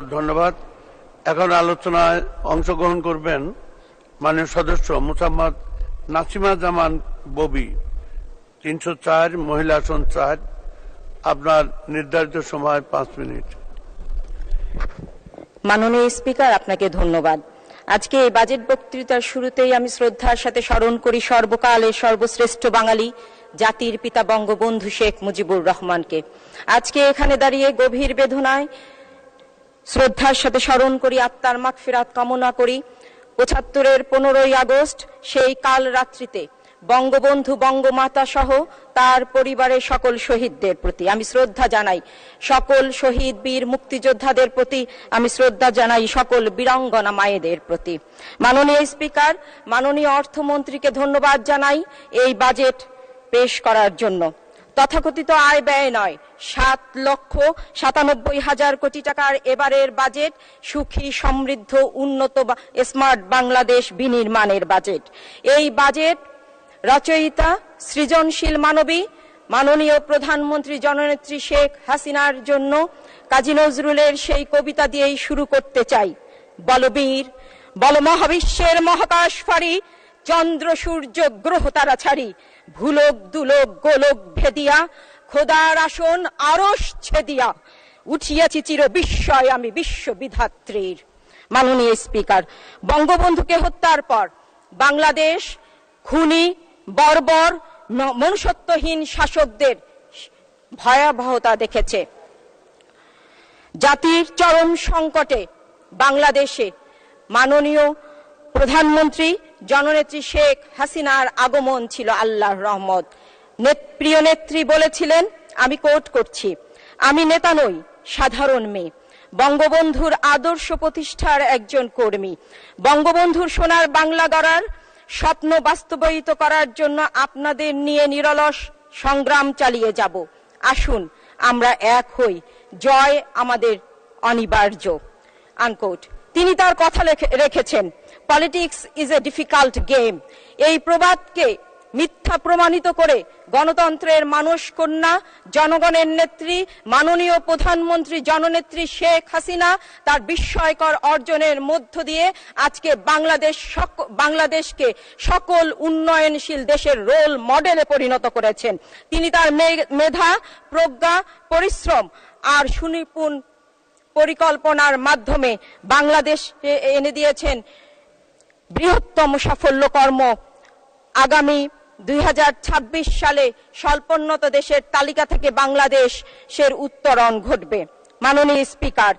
ধন্যবাদ। এখন আলোচনায় অংশগ্রহণ করবেন মাননীয় সদস্য মুসাম্মদ নাসিমা জামান ববি, তিনশো চার মহিলা আসন চার। আপনার নির্ধারিত সময় পাঁচ মিনিট। মাননীয় স্পিকার, আপনাকে ধন্যবাদ। আজকে এই বাজেট বক্তৃতার শুরুতেই আমি শ্রদ্ধার সাথে স্মরণ করি সর্বকালের সর্বশ্রেষ্ঠ বাঙালি, জাতির পিতা বঙ্গবন্ধু শেখ মুজিবুর রহমানকে। আজকে এখানে দাঁড়িয়ে গভীর বেদনায় শ্রদ্ধার সাথে স্মরণ করি আত্মার মাগফিরাত কামনা করি। পঁচাত্তরের পনেরোই আগস্ট, সেই কাল রাত্রিতে বঙ্গবন্ধু বঙ্গমাতা সহ তার পরিবারের সকল শহীদদের প্রতি আমি শ্রদ্ধা জানাই। সকল শহীদ, বীর মুক্তিযোদ্ধাদের প্রতি আমি শ্রদ্ধা জানাই, সকল বীরাঙ্গনা মায়েদের প্রতি। মাননীয় স্পিকার, মাননীয় অর্থমন্ত্রীকে ধন্যবাদ জানাই এই বাজেট পেশ করার জন্য। তথাকথিত আয় ব্যয় নয়। সাত লক্ষ সাতানব্বই হাজার কোটি টাকার এবারের বাজেট, সুখী, সমৃদ্ধ, উন্নত স্মার্ট বাংলাদেশ বিনির্মাণের বাজেট। এই বাজেট রচয়িতা সৃজনশীল মানবী, মাননীয় প্রধানমন্ত্রী জননেত্রী শেখ হাসিনার জন্য কাজী নজরুলের সেই কবিতা দিয়েই শুরু করতে চাই। বলবীর বল মহাবিশ্বের মহাকাশ ফারি চন্দ্র, সূর্য, গ্রহ তারা ছাড়ি। ভুলোক, দুলোক, গোলক ভেদিয়া, খোদার আসন আরস ছেদিয়া। উঠিয়াছি চির বিস্ময় আমি বিশ্ব বিধাত্রীর মাননীয় স্পিকার, বঙ্গবন্ধুকে হত্যার পর বাংলাদেশ, খুনি, বর্বর মনুষ্যত্বহীন শাসকদের ভয়াবহতা দেখেছে। জাতির চরম সংকটে বাংলাদেশে মাননীয় প্রধানমন্ত্রী জননেত্রী শেখ হাসিনার আগমন ছিল আল্লাহর রহমত। প্রিয় নেত্রী বলেছিলেন, আমি কোট করছি। আমি নেতা নই, সাধারণ মেয়ে। বঙ্গবন্ধুর আদর্শ প্রতিষ্ঠার একজন কর্মী। বঙ্গবন্ধুর সোনার বাংলা গড়ার স্বপ্ন বাস্তবায়িত করার জন্য আপনাদের নিয়ে নিরলস সংগ্রাম চালিয়ে যাব। আসুন, আমরা এক হই। জয় আমাদের অনিবার্য। আনকোট। তিনি তার কথা রেখেছেন politics is a difficult game এই প্রবাদকে মিথ্যা প্রমাণিত করে গণতন্ত্রের মানুষ কন্যা, জনগণের নেত্রী, মাননীয় প্রধানমন্ত্রী জননেত্রী শেখ হাসিনা তার বিস্ময়কর অর্জনের মধ্য দিয়ে আজকে বাংলাদেশ বাংলাদেশকে সকল উন্নয়নশীল দেশের রোল মডেলে পরিণত করেছেন। তিনি তার মেধা, প্রজ্ঞা, পরিশ্রম আর সুনিপুণ পরিকল্পনার মাধ্যমে বাংলাদেশ এনে দিয়েছেন বৃহত্তম সাফল্য কর্ম। আগামী দুই হাজার ছাব্বিশ সালে স্বল্পোন্নত দেশের তালিকা থেকে বাংলাদেশের উত্তরণ ঘটবে। মাননীয় স্পিকার,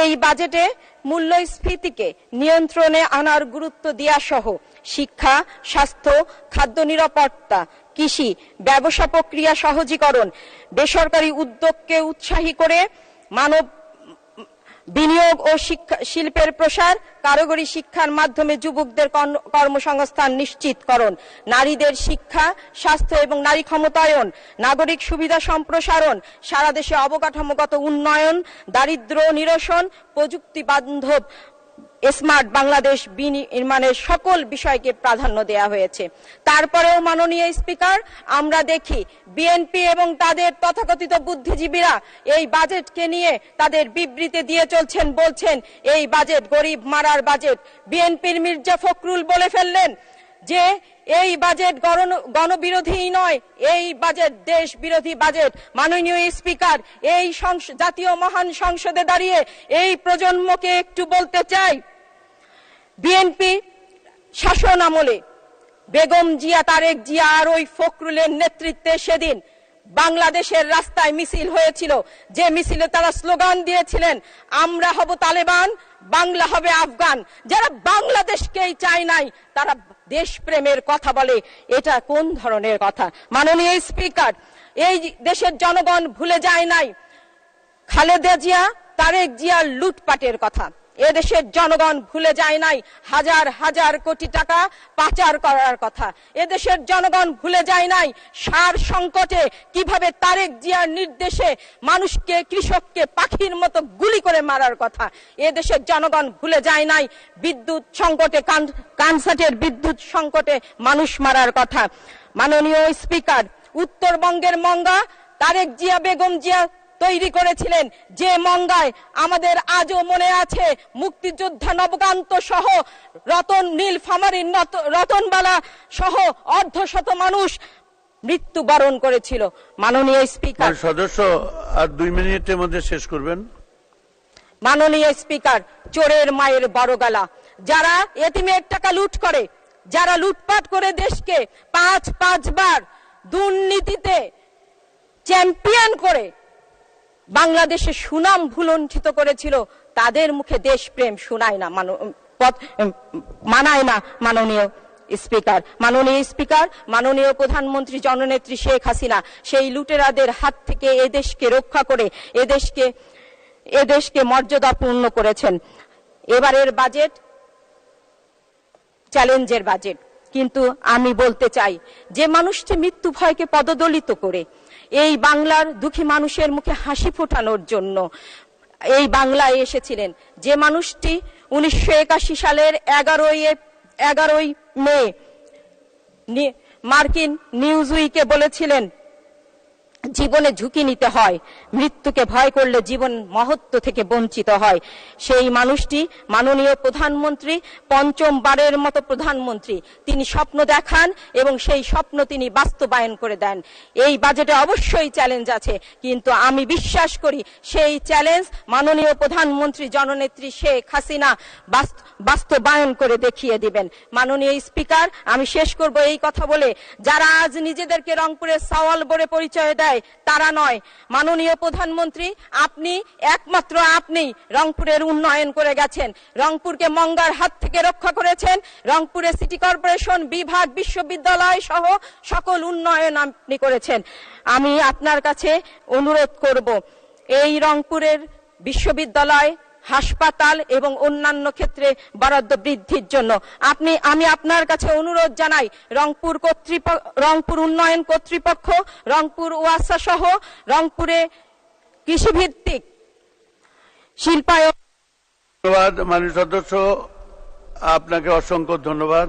এই বাজেটে মূল্যস্ফীতিকে নিয়ন্ত্রণে আনার গুরুত্ব দেওয়া সহ শিক্ষা, স্বাস্থ্য, খাদ্য নিরাপত্তা, কৃষি, ব্যবসা প্রক্রিয়া সহজীকরণ, বেসরকারি উদ্যোগকে উৎসাহী করে মানব বিনিয়োগ ও শিল্পের প্রসার, কারিগরি শিক্ষার মাধ্যমে যুবকদের কর্ম- কর্মসংস্থান নিশ্চিতকরণ, নারীদের শিক্ষা, স্বাস্থ্য এবং নারী ক্ষমতায়ন, নাগরিক সুবিধা সম্প্রসারণ, সারা দেশে অবকাঠামোগত উন্নয়ন দারিদ্র নিরসন, প্রযুক্তি বান্ধব স্মার্ট বাংলাদেশ বিনির্মাণের সকল বিষয়কে প্রাধান্য দেওয়া হয়েছে। তারপরেও মাননীয় স্পিকার, আমরা দেখি বিএনপি এবং তাদের তথাকথিত বুদ্ধিজীবীরা এই বাজেটকে নিয়ে তাদের বিবৃতি দিয়ে চলছেন, বলছেন, এই বাজেট গরিব মারার বাজেট। বিএনপির মির্জা ফখরুল বলে ফেললেন যে, এই বাজেট গণ- গণবিরোধী নয়, এই বাজেট দেশ বিরোধী বাজেট। মাননীয় স্পিকার, এই জাতীয় মহান সংসদে দাঁড়িয়ে এই প্রজন্মকে একটু বলতে চাই। বিএনপি শাসন আমলে বেগম জিয়া, তারেক জিয়া আর ওই ফখরুলের নেতৃত্বে সেদিন বাংলাদেশের রাস্তায় মিছিল হয়েছিল। যে মিছিলে তারা স্লোগান দিয়েছিলেন, আমরা হব তালেবান, বাংলা হবে আফগান। যারা বাংলাদেশকেই চায় নাই, তারা দেশপ্রেমের কথা বলে। এটা কোন ধরনের কথা? মাননীয় স্পিকার, এই দেশের জনগণ ভুলে যায় নাই। খালেদা জিয়া, তারেক জিয়া লুটপাটের কথা। এদেশের জনগণ ভুলে যায় নাই হাজার হাজার কোটি টাকা পাচার করার কথা। এদেশের জনগণ ভুলে যায় নাই সার সংকটে কীভাবে তারেক জিয়ার নির্দেশে মানুষকে, কৃষককে, পাখির মতো গুলি করে মারার কথা। এদেশের জনগণ ভুলে যায় নাই বিদ্যুৎ সংকটে, কান- কানসাটের বিদ্যুৎ সংকটে মানুষ মারার কথা। মাননীয় স্পিকার, উত্তরবঙ্গের মঙ্গা, তারেক জিয়া, বেগম জিয়া তৈরি করেছিলেন। যে মঙ্গায় আমাদের আজও মনে আছে মুক্তিযোদ্ধা নবকান্ত সহ রতন নীল ফামারিন রতনবালা সহ অর্ধশত মানুষ মৃত্যুবরণ করেছিল। মাননীয় স্পিকার। সদস্য আর দুই মিনিটের মধ্যে শেষ করবেন। মাননীয় স্পিকার চোরের মায়ের বড় গলা যারা এতিমের টাকা লুট করে যারা লুটপাট করে দেশকে পাঁচ পাঁচবার দুর্নীতিতে চ্যাম্পিয়ন করে বাংলাদেশের সুনাম ভুলণ্ঠিত করেছিল, তাদের মুখে দেশপ্রেম শোনায় না মানায় না মাননীয় স্পিকার। মাননীয় স্পিকার, মাননীয় প্রধানমন্ত্রী জননেত্রী শেখ হাসিনা, সেই লুটেরাদের হাত থেকে এদেশকে রক্ষা করে, এদেশকে এদেশকে মর্যাদাপূর্ণ করেছেন। এবারের বাজেট চ্যালেঞ্জের বাজেট। কিন্তু আমি বলতে চাই, যে মানুষটি মৃত্যু ভয়কে পদদলিত করে এই বাংলার দুঃখী মানুষের মুখে হাসি ফোটানোর জন্য এই বাংলায় এসেছিলেন। যে মানুষটি উনিশশো একাশি সালের এগারোই এগারোই মে মার্কিন নিউজ উইকে বলেছিলেন জীবনে ঝুঁকি নিতে হয়। মৃত্যুকে ভয় করলে জীবন মহত্ব থেকে বঞ্চিত হয়। সেই মানুষটি মাননীয় প্রধানমন্ত্রী, পঞ্চমবারের মতো প্রধানমন্ত্রী। তিনি স্বপ্ন দেখান এবং সেই স্বপ্ন তিনি বাস্তবায়ন করে দেন। এই বাজেটে অবশ্যই চ্যালেঞ্জ আছে। কিন্তু আমি বিশ্বাস করি, সেই চ্যালেঞ্জ মাননীয় প্রধানমন্ত্রী জননেত্রী শেখ হাসিনা বাস্তবায়ন করে দেখিয়ে দিবেন। মাননীয় স্পিকার, আমি শেষ করব এই কথা বলে। যারা আজ নিজেদেরকে রংপুরের সওয়াল বলে পরিচয় দেয় তারা নয়। মাননীয় প্রধানমন্ত্রী, আপনি একমাত্র আপনি রংপুরের উন্নয়ন করে গেছেন। রংপুরকে মঙ্গার হাত থেকে রক্ষা করেছেন। রংপুরে সিটি কর্পোরেশন, বিভাগ, বিশ্ববিদ্যালয় সহ সকল উন্নয়ন আপনি করেছেন। আমি আপনার কাছে অনুরোধ করব, এই রংপুরের বিশ্ববিদ্যালয় হাসপাতাল এবং অন্যান্য ক্ষেত্রে বরাদ্দ বৃদ্ধির জন্য। আপনি, আমি আপনার কাছে অনুরোধ জানাই, রংপুর কর্তৃপক্ষ রংপুর উন্নয়ন কর্তৃপক্ষ, রংপুর ওয়াসা সহ রংপুরে কৃষিভিত্তিক শিল্পায়ন ধন্যবাদ, মাননীয় সদস্য, আপনাকে অসংখ্য ধন্যবাদ।